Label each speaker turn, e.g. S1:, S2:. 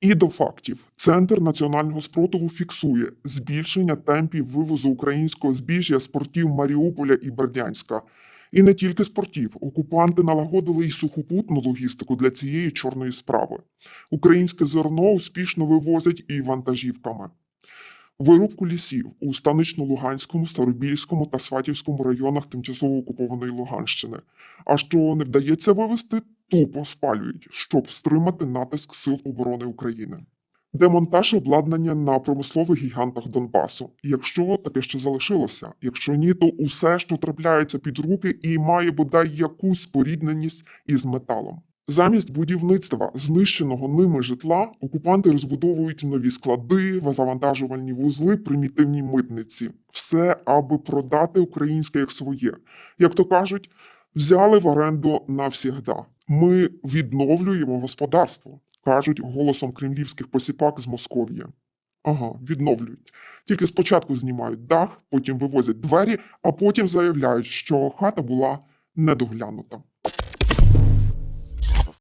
S1: І до фактів, центр національного спротиву фіксує збільшення темпів вивозу українського збіжжя з портів Маріуполя і Бердянська. І не тільки з портів. Окупанти налагодили й сухопутну логістику для цієї чорної справи. Українське зерно успішно вивозять і вантажівками. Вирубку лісів у Станично-Луганському, Старобільському та Сватівському районах тимчасово окупованої Луганщини. А що не вдається вивести, тупо спалюють, щоб стримати натиск Сил оборони України. Демонтаж обладнання на промислових гігантах Донбасу. Якщо таке ще залишилося, якщо ні, то усе, що трапляється під руки і має бодай якусь спорідненість із металом. Замість будівництва знищеного ними житла окупанти розбудовують нові склади, завантажувальні вузли, примітивні митниці. Все, аби продати українське як своє. Як то кажуть, взяли в оренду навсігда. Ми відновлюємо господарство, кажуть голосом кремлівських посіпак з Москов'я. Ага, відновлюють. Тільки спочатку знімають дах, потім вивозять двері, а потім заявляють, що хата була недоглянута.